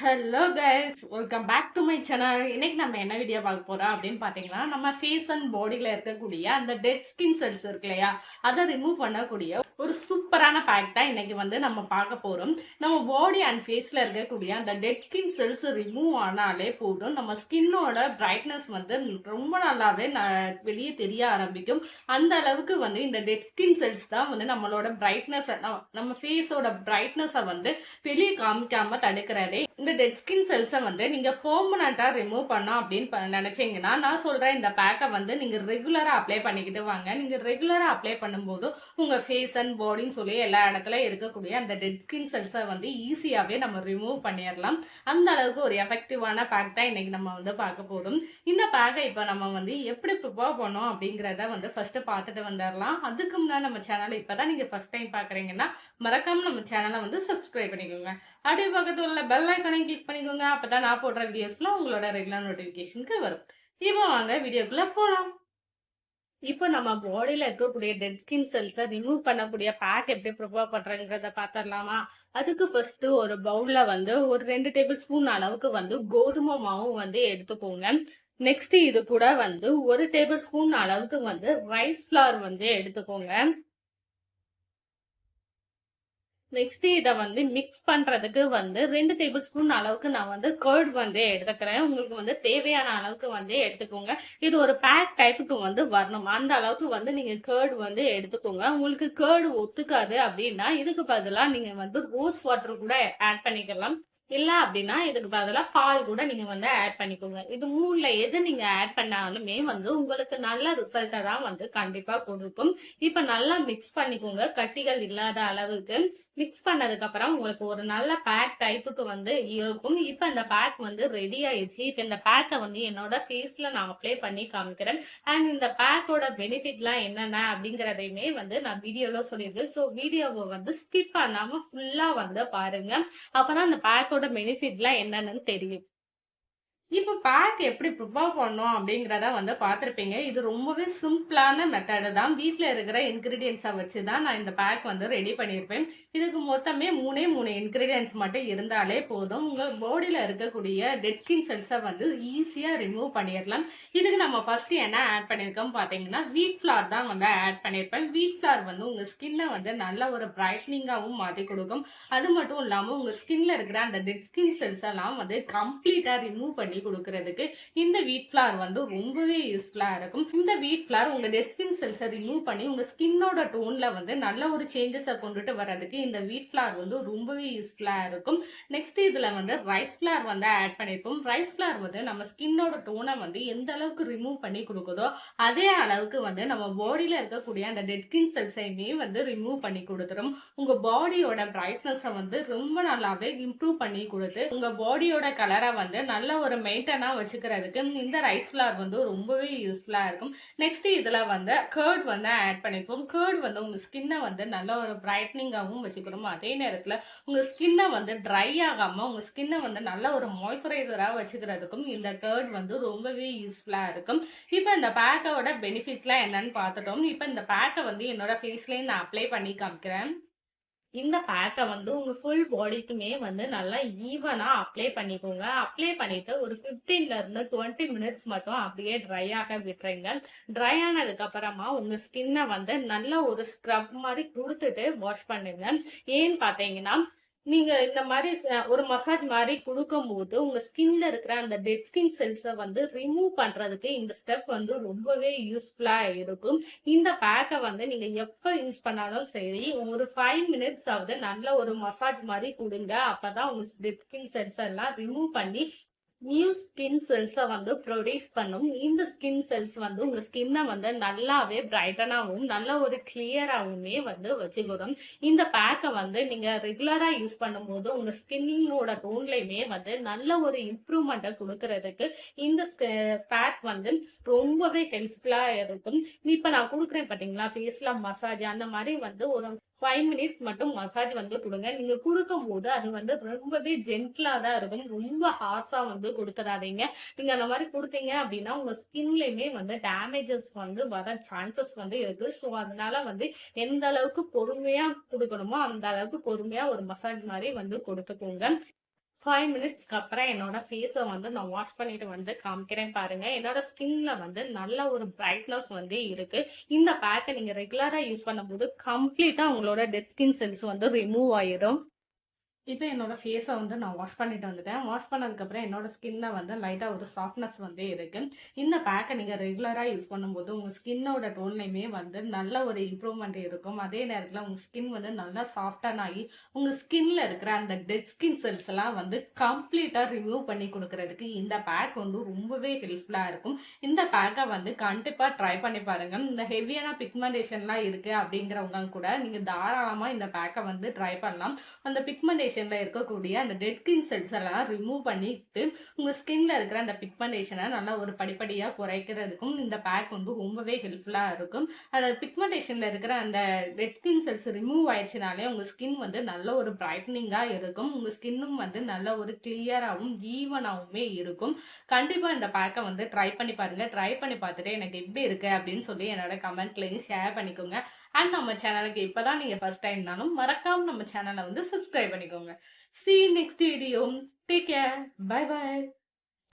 Hello guys welcome back to my channel இன்னைக்கு நம்ம என்ன வீடியோ பார்க்க போறோம் அப்படின்னு பார்த்தீங்கன்னா நம்ம ஃபேஸ் அண்ட் பாடியில் இருக்கக்கூடிய அந்த டெட் ஸ்கின் செல்ஸ் இருக்கு இல்லையா? அதை ரிமூவ் பண்ணக்கூடிய ஒரு சூப்பரான பேக் தான் இன்னைக்கு வந்து நம்ம பார்க்க போறோம். நம்ம பாடி அண்ட் ஃபேஸில் இருக்கக்கூடிய அந்த டெட் ஸ்கின் செல்ஸ் ரிமூவ் ஆனாலே போதும். நம்ம ஸ்கின்னோட பிரைட்னஸ் வந்து ரொம்ப நல்லாவே ந- வெளியே தெரிய ஆரம்பிக்கும். அந்த அளவுக்கு வந்து இந்த டெட் ஸ்கின் செல்ஸ் தான் வந்து நம்மளோட பிரைட்னஸ் நம்ம ஃபேஸோட பிரைட்னஸை வந்து வெளியே காமிக்காம தடுக்கிறதே இந்த டெட் ஸ்கின் செல்ஸை வந்து நீங்கள் பெர்மனண்ட்டாக ரிமூவ் பண்ணோம் அப்படின்னு நினச்சிங்கன்னா நான் சொல்கிறேன் இந்த பேக்கை வந்து நீங்கள் ரெகுலராக அப்ளை பண்ணிக்கிட்டு வாங்க. நீங்கள் ரெகுலராக அப்ளை பண்ணும்போது உங்கள் ஃபேஸ் அண்ட் பாடின்னு சொல்லி எல்லா இடத்துல இருக்கக்கூடிய அந்த டெட் ஸ்கின் செல்ஸை வந்து ஈஸியாகவே நம்ம ரிமூவ் பண்ணிடலாம். அந்த அளவுக்கு ஒரு எஃபெக்டிவான பேக் தான் இன்றைக்கி நம்ம வந்து பார்க்க போதும் இந்த பேக்கை இப்போ நம்ம வந்து எப்படி ப்ரிப்பேர் பண்ணோம் அப்படிங்கிறத வந்து ஃபஸ்ட்டு பார்த்துட்டு வந்துடலாம். அதுக்கு முன்னாடி நம்ம சேனலை இப்போ தான் நீங்கள் ஃபர்ஸ்ட் டைம் பார்க்குறீங்கன்னா மறக்காம நம்ம சேனலை வந்து சப்ஸ்கிரைப் பண்ணிக்கோங்க. அப்படியே பக்கத்தில் உள்ள பெல் ஐக்கானையும் கிளிக் பண்ணிக்கோங்க. அப்பதான் நான் போடுற வீடியோஸ்லாம் உங்களோட ரெகுலர் நோட்டிஃபிகேஷனுக்கு வரும். இப்போ வாங்க வீடியோக்குள்ள போகலாம் இப்போ நம்ம பாடியில் இருக்கக்கூடிய டெட் ஸ்கின் செல்ஸை ரிமூவ் பண்ணக்கூடிய பேக் எப்படி ப்ரிப்பேர் பண்ணுறங்கிறத பார்த்துடலாமா அதுக்கு ஃபர்ஸ்ட் ஒரு பவுலில் வந்து ஒரு ரெண்டு டேபிள் ஸ்பூன் அளவுக்கு வந்து கோதுமை மாவு வந்து எடுத்துக்கோங்க. நெக்ஸ்ட் இது கூட வந்து ஒரு டேபிள் ஸ்பூன் அளவுக்கு வந்து ரைஸ் ஃப்ளார் வந்து எடுத்துக்கோங்க. நெக்ஸ்ட் இதை வந்து மிக்ஸ் பண்றதுக்கு வந்து ரெண்டு டேபிள் ஸ்பூன் அளவுக்கு நான் வந்து கர்ட் வந்து எடுத்துக்கிறேன். உங்களுக்கு வந்து தேவையான அளவுக்கு வந்து எடுத்துக்கோங்க. இது ஒரு பேக் டைப்புக்கு வந்து வரணும். அந்த அளவுக்கு வந்து நீங்க கேர்டு வந்து எடுத்துக்கோங்க. உங்களுக்கு கேர்டு ஒத்துக்காது அப்படின்னா இதுக்கு பதிலாக நீங்க வந்து ரோஸ் வாட்டர் கூட ஆட் பண்ணிக்கலாம். இல்ல அப்படின்னா இதுக்கு பதிலாக பால் கூட நீங்க வந்து ஆட் பண்ணிக்கோங்க. இது மூணுல எது நீங்க ஆட் பண்ணாலுமே வந்து உங்களுக்கு நல்ல ரிசல்ட்டை தான் வந்து கண்டிப்பா கொடுக்கும். இப்ப நல்லா மிக்ஸ் பண்ணிக்கோங்க. கட்டிகள் இல்லாத அளவுக்கு. மிக்ஸ் பண்ணதுக்கப்புறம் உங்களுக்கு ஒரு நல்ல பேக் டைப்புக்கு வந்து இருக்கும். இப்போ இந்த பேக் வந்து ரெடி ஆயிடுச்சு. இப்போ இந்த பேக்கை வந்து என்னோட ஃபேஸில் நான் அப்ளை பண்ணி காமிக்கிறேன். அண்ட் இந்த பேக்கோட பெனிஃபிட்லாம் என்னென்ன அப்படிங்கிறதையுமே வந்து நான் வீடியோவில் சொல்லியிருக்கேன் ஸோ வீடியோவை வந்து ஸ்கிப் பண்ணாமல் ஃபுல்லாக வந்து பாருங்கள் அப்போ தான் அந்த பேக்கோட பெனிஃபிட்லாம் என்னென்னு தெரியும். இப்போ பேக் எப்படி ப்ரிப்பேர் பண்ணோம் அப்படிங்கிறத வந்து பார்த்துருப்பீங்க. இது ரொம்பவே சிம்பிளான மெத்தடு தான். வீட்டில் இருக்கிற இன்க்ரீடியன்ஸை வச்சு தான் நான் இந்த பேக் வந்து ரெடி பண்ணியிருப்பேன். இதுக்கு மொத்தமே மூணே மூணு இன்க்ரீடியன்ஸ் மட்டும் இருந்தாலே போதும். உங்கள் பாடியில் இருக்கக்கூடிய டெட் ஸ்கின் செல்ஸை வந்து ஈஸியாக ரிமூவ் பண்ணிடலாம். இதுக்கு நம்ம ஃபர்ஸ்ட் என்ன ஆட் பண்ணியிருக்கோம் பார்த்தீங்கன்னா வீட் ஃப்ளார் தான் வந்து ஆட் பண்ணியிருப்பேன் வீட் ஃப்ளார் வந்து உங்கள் ஸ்கின்னை வந்து நல்ல ஒரு பிரைட்னிங்காகவும் மாற்றி கொடுக்கும். அது மட்டும் இல்லாமல் உங்கள் ஸ்கின்ல இருக்கிற அந்த டெட் ஸ்கின் செல்ஸ் எல்லாம் வந்து கம்ப்ளீட்டாக ரிமூவ் பண்ணி கொடுக்கறதுக்கு இந்த வீட் ஃப்ளார் வந்து ரொம்பவே யூஸ்ஃபுல்லாக இருக்கும். இந்த வீட் ஃப்ளார் உங்கள் டெட் ஸ்கின் செல்ஸை ரிமூவ் பண்ணி உங்கள் ஸ்கின்னோட டோனில் வந்து நல்ல ஒரு சேஞ்சஸை கொண்டுட்டு வர்றதுக்கு இந்த வீட் ஃப்ளார் வந்து ரொம்பவே யூஸ்ஃபுல்லாக இருக்கும். நெக்ஸ்ட் இதில் வந்து ரைஸ் ஃப்ளார் வந்து ஆட் பண்ணியிருக்கோம் ரைஸ் ஃப்ளார் வந்து நம்ம ஸ்கின்னோட டோனை வந்து எந்த அளவுக்கு ரிமூவ் பண்ணி கொடுக்குதோ அதே அளவுக்கு வந்து நம்ம பாடியில் இருக்கக்கூடிய அந்த டெட் ஸ்கின் செல்ஸையுமே வந்து ரிமூவ் பண்ணி கொடுத்துரும். உங்க பாடியோட பிரைட்னஸை வந்து ரொம்ப நல்லாவே இம்ப்ரூவ் பண்ணி கொடுத்து உங்கள் பாடியோட கலரை வந்து நல்ல ஒரு மெயின்டைனாக வச்சுக்கிறதுக்கு இந்த ரைஸ் ஃப்ளார் வந்து ரொம்பவே யூஸ்ஃபுல்லாக இருக்கும். நெக்ஸ்ட் இதில் வந்து கேர்ட் வந்து ஆட் பண்ணிப்போம். கேர்ட் வந்து உங்கள் ஸ்கின்னை வந்து நல்ல ஒரு பிரைட்னிங்காகவும் வச்சுக்கிறோம் அதே நேரத்தில் உங்கள் ஸ்கின்னை வந்து ட்ரை ஆகாமல் உங்கள் ஸ்கின்னை வந்து நல்ல ஒரு மாய்ஸ்சரைசரா வச்சுக்கிறதுக்கும் இந்த கேர்ட் வந்து ரொம்பவே யூஸ்ஃபுல்லாக இருக்கும். இப்போ இந்த பேக்கோட பெனிஃபிட்ஸ்லாம் என்னன்னு பார்த்துட்டோம். இப்போ இந்த பேக்கை வந்து என்னோட ஃபேஸ்லேயே நான் அப்ளை பண்ணி காமிக்கிறேன். இந்த பேக்கை வந்து உங்க ஃபுல் பாடிக்குமே வந்து நல்லா ஈவனா அப்ளை பண்ணிக்கோங்க. அப்ளை பண்ணிட்டு ஒரு 15 இருந்து டுவெண்ட்டி மினிட்ஸ் மட்டும் அப்படியே ட்ரை ஆக விட்டுறீங்க ட்ரை ஆனதுக்கு அப்புறமா உங்க ஸ்கின்னை வந்து நல்ல ஒரு ஸ்க்ரப் மாதிரி கொடுத்துட்டு வாஷ் பண்ணுங்க. ஏன்னு பார்த்தீங்கன்னா நீங்க இந்த மாதிரி ஒரு மசாஜ் மாதிரி கொடுக்கும் போது உங்க ஸ்கின்ல இருக்கிற அந்த டெட் ஸ்கின் செல்ஸை வந்து ரிமூவ் பண்றதுக்கு இந்த ஸ்டெப் வந்து ரொம்பவே யூஸ்ஃபுல்லா இருக்கும். இந்த பேக்கை வந்து நீங்க எப்ப யூஸ் பண்ணாலும் சரி ஒரு ஃபைவ் மினிட்ஸ் ஆகுது நல்ல ஒரு மசாஜ் மாதிரி கொடுங்க. அப்பதான் உங்க டெட் ஸ்கின் செல்ஸ் எல்லாம் ரிமூவ் பண்ணி நியூ ஸ்கின் செல்ஸை வந்து ப்ரொடியூஸ் பண்ணும். இந்த ஸ்கின் செல்ஸ் வந்து உங்கள் ஸ்கின்னை வந்து நல்லாவே பிரைட்டனாகவும் நல்ல ஒரு கிளியராகவுமே வந்து வச்சுக்கிறோம் இந்த பேக்கை வந்து நீங்கள் ரெகுலராக யூஸ் பண்ணும்போது உங்கள் ஸ்கின்னோட டோன்லையுமே வந்து நல்ல ஒரு இம்ப்ரூவ்மெண்ட்டை கொடுக்கறதுக்கு இந்த பேக் வந்து ரொம்பவே ஹெல்ப்ஃபுல்லாக இருக்கும். இப்போ நான் கொடுக்குறேன் பார்த்தீங்களா ஃபேஸ்ல மசாஜ் அந்த மாதிரி வந்து ஒரு ஃபைவ் மினிட்ஸ் மட்டும் மசாஜ் வந்து கொடுங்க. நீங்க கொடுக்கும் போது அது வந்து ரொம்பவே ஜென்டிலா தான் இருக்கும். ரொம்ப ஹார்ஸா வந்து கொடுத்துடாதீங்க. நீங்க அந்த மாதிரி கொடுத்தீங்க அப்படின்னா உங்க ஸ்கின்லயுமே வந்து டேமேஜஸ் வந்து வர சான்சஸ் வந்து இருக்கு. ஸோ அதனால வந்து எந்த அளவுக்கு பொறுமையா கொடுக்கணுமோ அந்த அளவுக்கு பொறுமையா ஒரு மசாஜ் மாதிரி வந்து கொடுத்துக்கோங்க. ஃபைவ் மினிட்ஸ்க்கு அப்புறம் என்னோட ஃபேஸை வந்து நான் வாஷ் பண்ணிட்டு வந்து காமிக்கிறேன் பாருங்க. என்னோட ஸ்கின்ல வந்து நல்ல ஒரு பிரைட்னஸ் வந்து இருக்கு. இந்த பேக்கை நீங்க ரெகுலரா யூஸ் பண்ணும்போது கம்ப்ளீட்டா உங்களோட டெத் ஸ்கின் செல்ஸ் வந்து ரிமூவ் ஆயிடும். இப்போ என்னோட ஃபேஸை வந்து நான் வாஷ் பண்ணிட்டு வந்துட்டேன். வாஷ் பண்ணதுக்கப்புறம் என்னோட ஸ்கின்ல வந்து லைட்டாக ஒரு சாஃப்ட்னஸ் வந்து இருக்குது இந்த பேக்கை நீங்கள் ரெகுலராக யூஸ் பண்ணும்போது உங்கள் ஸ்கின்னோட டோன்லையுமே வந்து நல்ல ஒரு இம்ப்ரூவ்மெண்ட் இருக்கும். அதே நேரத்தில் உங்கள் ஸ்கின் வந்து நல்லா சாஃப்டன் ஆகி, உங்கள் ஸ்கின்ல இருக்கிற அந்த டெட் ஸ்கின் செல்ஸ் எல்லாம் வந்து கம்ப்ளீட்டாக ரிமூவ் பண்ணி கொடுக்கறதுக்கு இந்த பேக் வந்து ரொம்பவே ஹெல்ப்ஃபுல்லாக இருக்கும். இந்த பேக்கை வந்து கண்டிப்பாக ட்ரை பண்ணி பாருங்க. இந்த ஹெவியான பிக்மெண்டேஷன்லாம் இருக்குது அப்படிங்கிறவங்க கூட நீங்கள் தாராளமாக இந்த பேக்கை வந்து ட்ரை பண்ணலாம். அந்த பிக்மெண்டேஷன் பிக்மெண்டேஷன்ல இருக்கக்கூடிய அந்த டெட் ஸ்கின் செல்ஸ் எல்லாம் ரிமூவ் பண்ணிட்டு, உங்க ஸ்கின்ல இருக்கிற அந்த பிக்மெண்டேஷனை நல்லா ஒரு படிப்படியா குறைக்கிறதுக்கும் இந்த பேக் வந்து ரொம்பவே ஹெல்ப்ஃபுல்லா இருக்கும். அந்த பிக்மெண்டேஷன்ல இருக்கிற அந்த டெட் ஸ்கின் செல்ஸ் ரிமூவ் ஆயிடுச்சுனாலே உங்க ஸ்கின் வந்து நல்ல ஒரு பிரைட்டனிங்கா இருக்கும். உங்க ஸ்கின்னும் வந்து நல்ல ஒரு கிளியராகவும் ஈவனாகவுமே இருக்கும். கண்டிப்பா இந்த பேக்கை வந்து ட்ரை பண்ணி பாருங்க. ட்ரை பண்ணி பார்த்துட்டு எனக்கு எப்படி இருக்கு அப்படின்னு சொல்லி என்னோட கமெண்ட்லையும் ஷேர் பண்ணிக்கோங்க. அண்ட் நம்ம சேனலுக்கு இப்போ தான் நீங்கள் ஃபர்ஸ்ட் டைம்னாலும் மறக்காமல் நம்ம சேனலை வந்து சப்ஸ்கிரைப் பண்ணிக்கோங்க. See next video. Take care. Bye bye